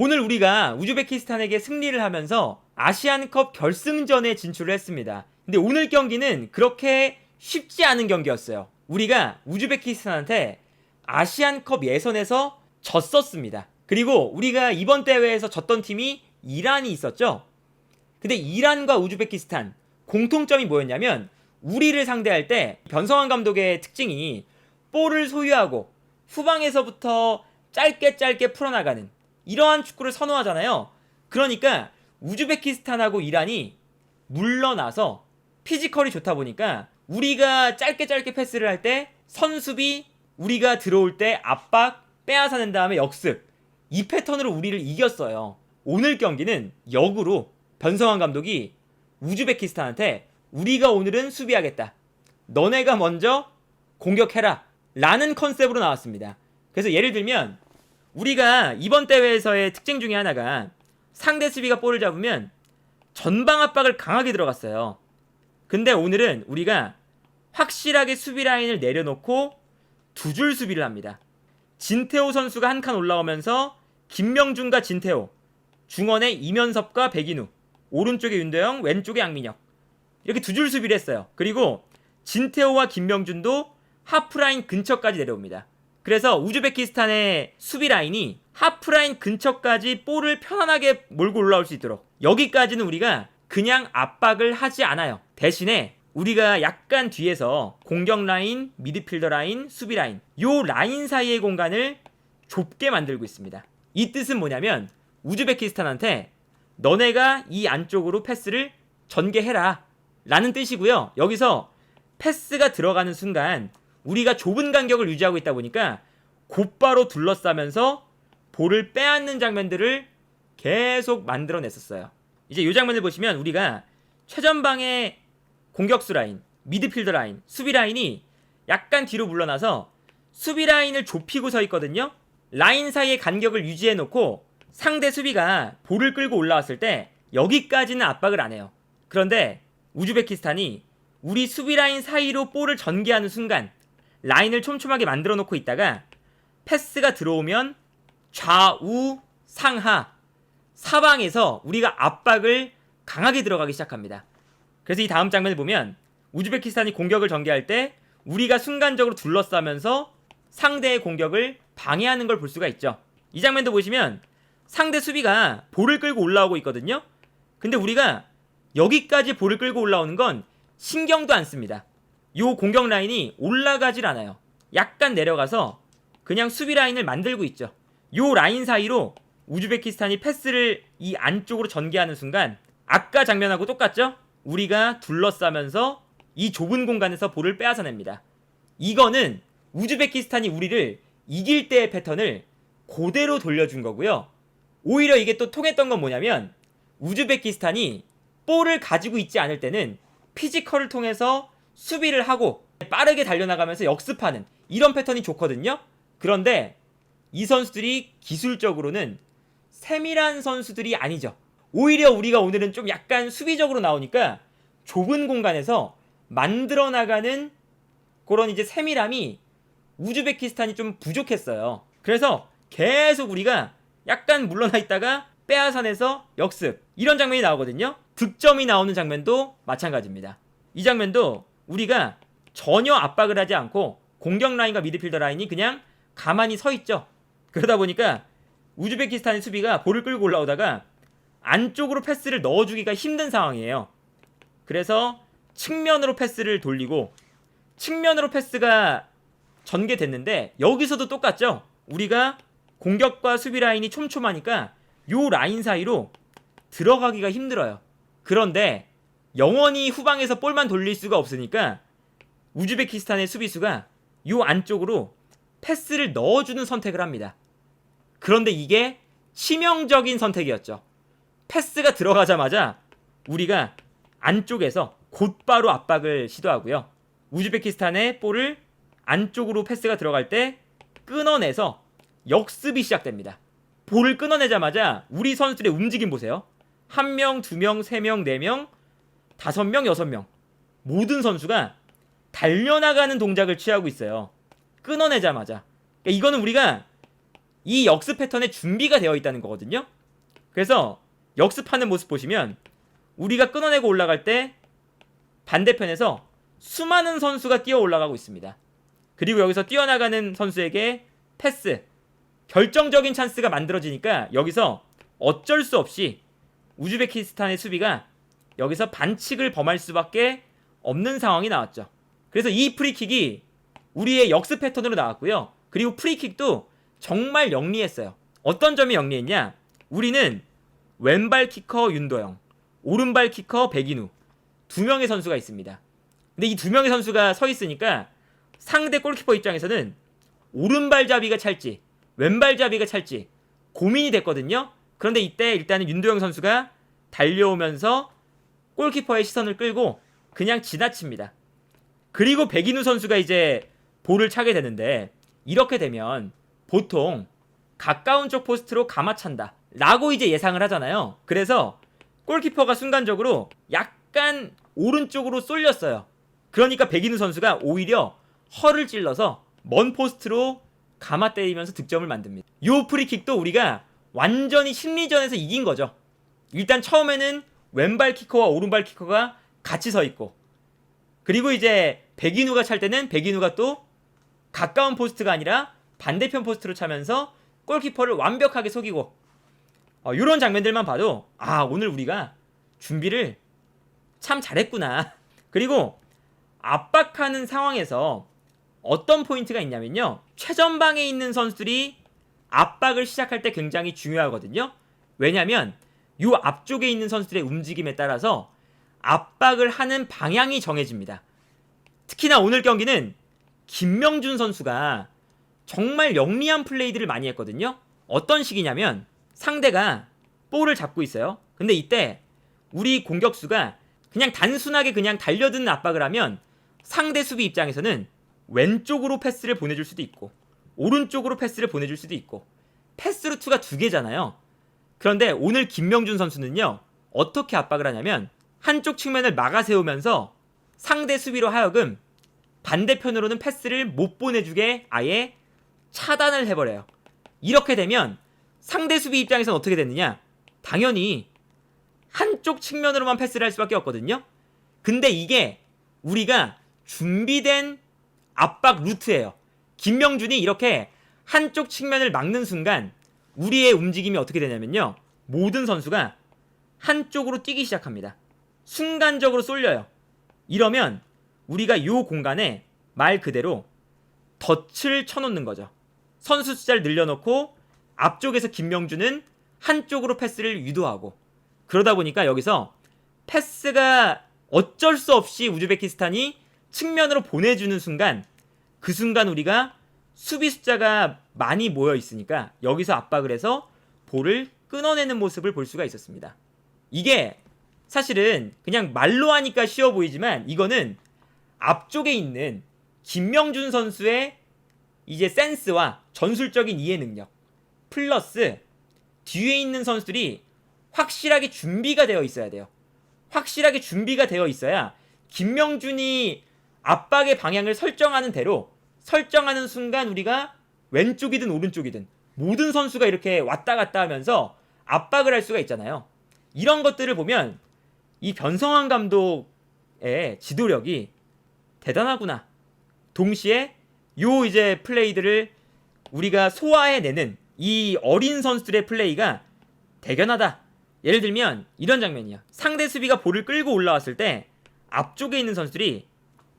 오늘 우리가 우즈베키스탄에게 승리를 하면서 아시안컵 결승전에 진출을 했습니다. 근데 오늘 경기는 그렇게 쉽지 않은 경기였어요. 우리가 우즈베키스탄한테 아시안컵 예선에서 졌었습니다. 그리고 우리가 이번 대회에서 졌던 팀이 이란이 있었죠. 근데 이란과 우즈베키스탄 공통점이 뭐였냐면 우리를 상대할 때 변성환 감독의 특징이 볼을 소유하고 후방에서부터 짧게 짧게 풀어나가는 이러한 축구를 선호하잖아요. 그러니까 우즈베키스탄하고 이란이 물러나서 피지컬이 좋다 보니까 우리가 짧게 짧게 패스를 할 때 선수비 우리가 들어올 때 압박 빼앗아낸 다음에 역습 이 패턴으로 우리를 이겼어요. 오늘 경기는 역으로 변성환 감독이 우즈베키스탄한테 우리가 오늘은 수비하겠다. 너네가 먼저 공격해라. 라는 컨셉으로 나왔습니다. 그래서 예를 들면 우리가 이번 대회에서의 특징 중에 하나가 상대 수비가 볼을 잡으면 전방 압박을 강하게 들어갔어요. 근데 오늘은 우리가 확실하게 수비 라인을 내려놓고 두 줄 수비를 합니다. 진태호 선수가 한 칸 올라오면서 김명준과 진태호, 중원에 이면섭과 백인우, 오른쪽에 윤도영, 왼쪽에 양민혁 이렇게 두 줄 수비를 했어요. 그리고 진태호와 김명준도 하프라인 근처까지 내려옵니다. 그래서 우즈베키스탄의 수비 라인이 하프라인 근처까지 볼을 편안하게 몰고 올라올 수 있도록 여기까지는 우리가 그냥 압박을 하지 않아요. 대신에 우리가 약간 뒤에서 공격 라인, 미드필더 라인, 수비 라인 요 라인 사이의 공간을 좁게 만들고 있습니다. 이 뜻은 뭐냐면 우즈베키스탄한테 너네가 이 안쪽으로 패스를 전개해라 라는 뜻이고요. 여기서 패스가 들어가는 순간 우리가 좁은 간격을 유지하고 있다 보니까 곧바로 둘러싸면서 볼을 빼앗는 장면들을 계속 만들어냈었어요. 이제 이 장면을 보시면 우리가 최전방의 공격수 라인, 미드필더 라인, 수비 라인이 약간 뒤로 물러나서 수비 라인을 좁히고 서 있거든요. 라인 사이의 간격을 유지해 놓고 상대 수비가 볼을 끌고 올라왔을 때 여기까지는 압박을 안 해요. 그런데 우즈베키스탄이 우리 수비 라인 사이로 볼을 전개하는 순간 라인을 촘촘하게 만들어 놓고 있다가 패스가 들어오면 좌우 상하 사방에서 우리가 압박을 강하게 들어가기 시작합니다. 그래서 이 다음 장면을 보면 우즈베키스탄이 공격을 전개할 때 우리가 순간적으로 둘러싸면서 상대의 공격을 방해하는 걸 볼 수가 있죠. 이 장면도 보시면 상대 수비가 볼을 끌고 올라오고 있거든요. 근데 우리가 여기까지 볼을 끌고 올라오는 건 신경도 안 씁니다. 요 공격 라인이 올라가질 않아요. 약간 내려가서 그냥 수비 라인을 만들고 있죠. 요 라인 사이로 우즈베키스탄이 패스를 이 안쪽으로 전개하는 순간 아까 장면하고 똑같죠? 우리가 둘러싸면서 이 좁은 공간에서 볼을 빼앗아냅니다. 이거는 우즈베키스탄이 우리를 이길 때의 패턴을 그대로 돌려준 거고요. 오히려 이게 또 통했던 건 뭐냐면 우즈베키스탄이 볼을 가지고 있지 않을 때는 피지컬을 통해서 수비를 하고 빠르게 달려나가면서 역습하는 이런 패턴이 좋거든요. 그런데 이 선수들이 기술적으로는 세밀한 선수들이 아니죠. 오히려 우리가 오늘은 좀 약간 수비적으로 나오니까 좁은 공간에서 만들어 나가는 그런 이제 세밀함이 우즈베키스탄이 좀 부족했어요. 그래서 계속 우리가 약간 물러나 있다가 빼앗아내서 역습 이런 장면이 나오거든요. 득점이 나오는 장면도 마찬가지입니다. 이 장면도 우리가 전혀 압박을 하지 않고 공격 라인과 미드필더 라인이 그냥 가만히 서 있죠. 그러다 보니까 우즈베키스탄의 수비가 볼을 끌고 올라오다가 안쪽으로 패스를 넣어주기가 힘든 상황이에요. 그래서 측면으로 패스를 돌리고 측면으로 패스가 전개됐는데 여기서도 똑같죠. 우리가 공격과 수비 라인이 촘촘하니까 요 라인 사이로 들어가기가 힘들어요. 그런데 영원히 후방에서 볼만 돌릴 수가 없으니까 우즈베키스탄의 수비수가 요 안쪽으로 패스를 넣어주는 선택을 합니다. 그런데 이게 치명적인 선택이었죠. 패스가 들어가자마자 우리가 안쪽에서 곧바로 압박을 시도하고요. 우즈베키스탄의 볼을 안쪽으로 패스가 들어갈 때 끊어내서 역습이 시작됩니다. 볼을 끊어내자마자 우리 선수들의 움직임 보세요. 한 명, 두 명, 세 명, 네 명, 다섯 명, 여섯 명. 모든 선수가 달려나가는 동작을 취하고 있어요. 끊어내자마자. 그러니까 이거는 우리가 이 역습 패턴에 준비가 되어 있다는 거거든요. 그래서 역습하는 모습 보시면 우리가 끊어내고 올라갈 때 반대편에서 수많은 선수가 뛰어 올라가고 있습니다. 그리고 여기서 뛰어나가는 선수에게 패스, 결정적인 찬스가 만들어지니까 여기서 어쩔 수 없이 우즈베키스탄의 수비가 여기서 반칙을 범할 수밖에 없는 상황이 나왔죠. 그래서 이 프리킥이 우리의 역습 패턴으로 나왔고요. 그리고 프리킥도 정말 영리했어요. 어떤 점이 영리했냐? 우리는 왼발 키커 윤도영, 오른발 키커 백인우 두 명의 선수가 있습니다. 근데 이 두 명의 선수가 서 있으니까 상대 골키퍼 입장에서는 오른발잡이가 찰지 왼발잡이가 찰지 고민이 됐거든요. 그런데 이때 일단은 윤도영 선수가 달려오면서 골키퍼의 시선을 끌고 그냥 지나칩니다. 그리고 백인우 선수가 이제 볼을 차게 되는데 이렇게 되면 보통 가까운 쪽 포스트로 감아찬다 라고 이제 예상을 하잖아요. 그래서 골키퍼가 순간적으로 약간 오른쪽으로 쏠렸어요. 그러니까 백인우 선수가 오히려 허를 찔러서 먼 포스트로 감아 때리면서 득점을 만듭니다. 요 프리킥도 우리가 완전히 심리전에서 이긴 거죠. 일단 처음에는 왼발 키커와 오른발 키커가 같이 서 있고 그리고 이제 백인우가 찰 때는 백인우가 또 가까운 포스트가 아니라 반대편 포스트로 차면서 골키퍼를 완벽하게 속이고 어, 이런 장면들만 봐도 아 오늘 우리가 준비를 참 잘했구나. 그리고 압박하는 상황에서 어떤 포인트가 있냐면요. 최전방에 있는 선수들이 압박을 시작할 때 굉장히 중요하거든요. 왜냐면 요 앞쪽에 있는 선수들의 움직임에 따라서 압박을 하는 방향이 정해집니다. 특히나 오늘 경기는 김명준 선수가 정말 영리한 플레이들을 많이 했거든요. 어떤 식이냐면 상대가 볼을 잡고 있어요. 근데 이때 우리 공격수가 그냥 단순하게 그냥 달려드는 압박을 하면 상대 수비 입장에서는 왼쪽으로 패스를 보내줄 수도 있고 오른쪽으로 패스를 보내줄 수도 있고 패스 루트가 두 개잖아요. 그런데 오늘 김명준 선수는요 어떻게 압박을 하냐면 한쪽 측면을 막아 세우면서 상대 수비로 하여금 반대편으로는 패스를 못 보내주게 아예 차단을 해버려요. 이렇게 되면 상대 수비 입장에서는 어떻게 됐느냐? 당연히 한쪽 측면으로만 패스를 할 수밖에 없거든요. 근데 이게 우리가 준비된 압박 루트예요. 김명준이 이렇게 한쪽 측면을 막는 순간 우리의 움직임이 어떻게 되냐면요. 모든 선수가 한쪽으로 뛰기 시작합니다. 순간적으로 쏠려요. 이러면 우리가 요 공간에 말 그대로 덫을 쳐놓는 거죠. 선수 숫자를 늘려놓고 앞쪽에서 김명준은 한쪽으로 패스를 유도하고 그러다 보니까 여기서 패스가 어쩔 수 없이 우즈베키스탄이 측면으로 보내주는 순간 그 순간 우리가 수비 숫자가 많이 모여 있으니까 여기서 압박을 해서 볼을 끊어내는 모습을 볼 수가 있었습니다. 이게 사실은 그냥 말로 하니까 쉬워 보이지만 이거는 앞쪽에 있는 김명준 선수의 이제 센스와 전술적인 이해 능력 플러스 뒤에 있는 선수들이 확실하게 준비가 되어 있어야 돼요. 확실하게 준비가 되어 있어야 김명준이 압박의 방향을 설정하는 대로 설정하는 순간 우리가 왼쪽이든 오른쪽이든 모든 선수가 이렇게 왔다 갔다 하면서 압박을 할 수가 있잖아요. 이런 것들을 보면 이 변성환 감독의 지도력이 대단하구나. 동시에 요 이제 플레이들을 우리가 소화해내는 이 어린 선수들의 플레이가 대견하다. 예를 들면 이런 장면이야. 상대 수비가 볼을 끌고 올라왔을 때 앞쪽에 있는 선수들이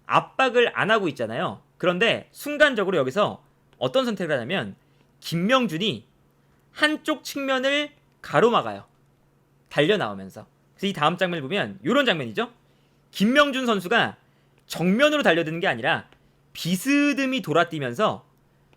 압박을 안 하고 있잖아요. 그런데 순간적으로 여기서 어떤 선택을 하냐면 김명준이 한쪽 측면을 가로막아요. 달려 나오면서. 그래서 이 다음 장면을 보면 이런 장면이죠. 김명준 선수가 정면으로 달려드는 게 아니라 비스듬히 돌아뛰면서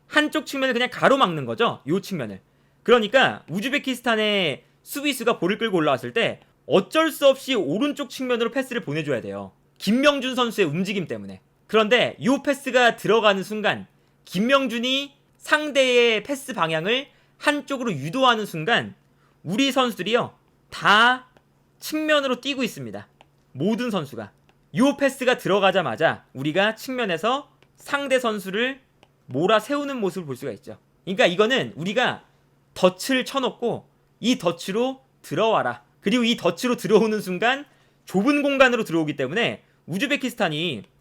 한쪽 측면을 그냥 가로막는 거죠. 요 측면을. 그러니까 우즈베키스탄의 수비수가 볼을 끌고 올라왔을 때 어쩔 수 없이 오른쪽 측면으로 패스를 보내줘야 돼요. 김명준 선수의 움직임 때문에. 그런데 이 패스가 들어가는 순간 김명준이 상대의 패스 방향을 한쪽으로 유도하는 순간 우리 선수들이요 다 측면으로 뛰고 있습니다. 모든 선수가 이 패스가 들어가자마자 우리가 측면에서 상대 선수를 몰아 세우는 모습을 볼 수가 있죠. 그러니까 이거는 우리가 덫을 쳐놓고 이 덫으로 들어와라. 그리고 이 덫으로 들어오는 순간 좁은 공간으로 들어오기 때문에 우즈베키스탄이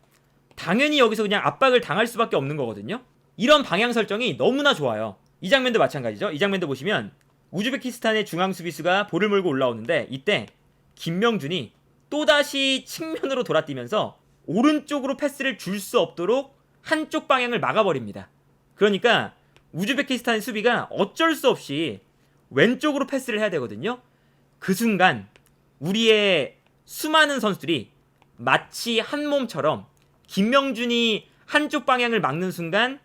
당연히 여기서 그냥 압박을 당할 수밖에 없는 거거든요. 이런 방향 설정이 너무나 좋아요. 이 장면도 마찬가지죠. 이 장면도 보시면 우즈베키스탄의 중앙 수비수가 볼을 몰고 올라오는데 이때 김명준이 또다시 측면으로 돌아뛰면서 오른쪽으로 패스를 줄 수 없도록 한쪽 방향을 막아버립니다. 그러니까 우즈베키스탄의 수비가 어쩔 수 없이 왼쪽으로 패스를 해야 되거든요. 그 순간 우리의 수많은 선수들이 마치 한 몸처럼 김명준이 한쪽 방향을 막는 순간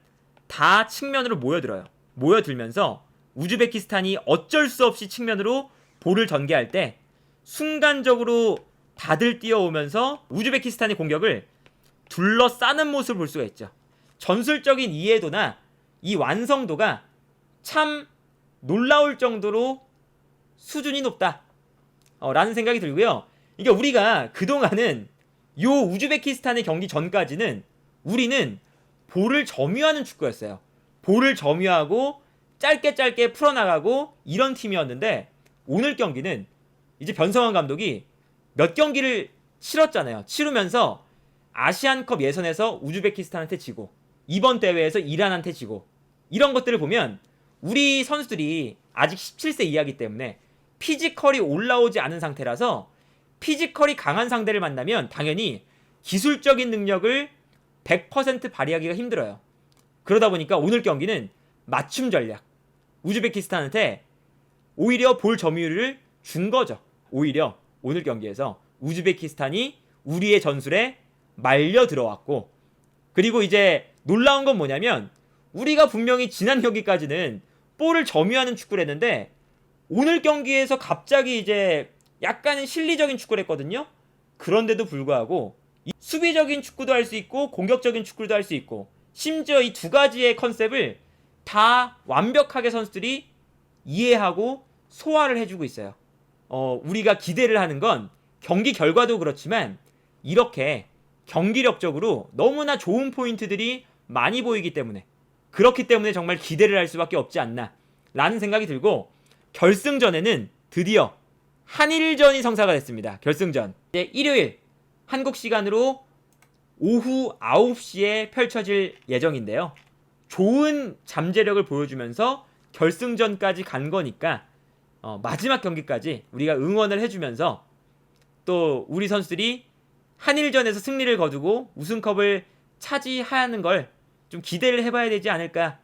다 측면으로 모여들어요. 모여들면서 우즈베키스탄이 어쩔 수 없이 측면으로 볼을 전개할 때 순간적으로 다들 뛰어오면서 우즈베키스탄의 공격을 둘러싸는 모습을 볼 수가 있죠. 전술적인 이해도나 이 완성도가 참 놀라울 정도로 수준이 높다. 어, 라는 생각이 들고요. 이게 우리가 그동안은 요 우즈베키스탄의 경기 전까지는 우리는 볼을 점유하는 축구였어요. 볼을 점유하고 짧게 짧게 풀어나가고 이런 팀이었는데 오늘 경기는 이제 변성환 감독이 몇 경기를 치렀잖아요. 치르면서 아시안컵 예선에서 우즈베키스탄한테 지고 이번 대회에서 이란한테 지고 이런 것들을 보면 우리 선수들이 아직 17세 이하기 때문에 피지컬이 올라오지 않은 상태라서 피지컬이 강한 상대를 만나면 당연히 기술적인 능력을 100% 발휘하기가 힘들어요. 그러다 보니까 오늘 경기는 맞춤 전략. 우즈베키스탄한테 오히려 볼 점유율을 준 거죠. 오히려 오늘 경기에서 우즈베키스탄이 우리의 전술에 말려 들어왔고 그리고 이제 놀라운 건 뭐냐면 우리가 분명히 지난 경기까지는 볼을 점유하는 축구를 했는데 오늘 경기에서 갑자기 이제 약간 실리적인 축구를 했거든요. 그런데도 불구하고 이 수비적인 축구도 할 수 있고 공격적인 축구도 할 수 있고 심지어 이 두 가지의 컨셉을 다 완벽하게 선수들이 이해하고 소화를 해주고 있어요. 어, 우리가 기대를 하는 건 경기 결과도 그렇지만 이렇게 경기력적으로 너무나 좋은 포인트들이 많이 보이기 때문에 그렇기 때문에 정말 기대를 할 수밖에 없지 않나 라는 생각이 들고 결승전에는 드디어 한일전이 성사가 됐습니다. 결승전. 이제 일요일 한국 시간으로 오후 9시에 펼쳐질 예정인데요. 좋은 잠재력을 보여주면서 결승전까지 간 거니까 어, 마지막 경기까지 우리가 응원을 해주면서 또 우리 선수들이 한일전에서 승리를 거두고 우승컵을 차지하는 걸 좀 기대를 해봐야 되지 않을까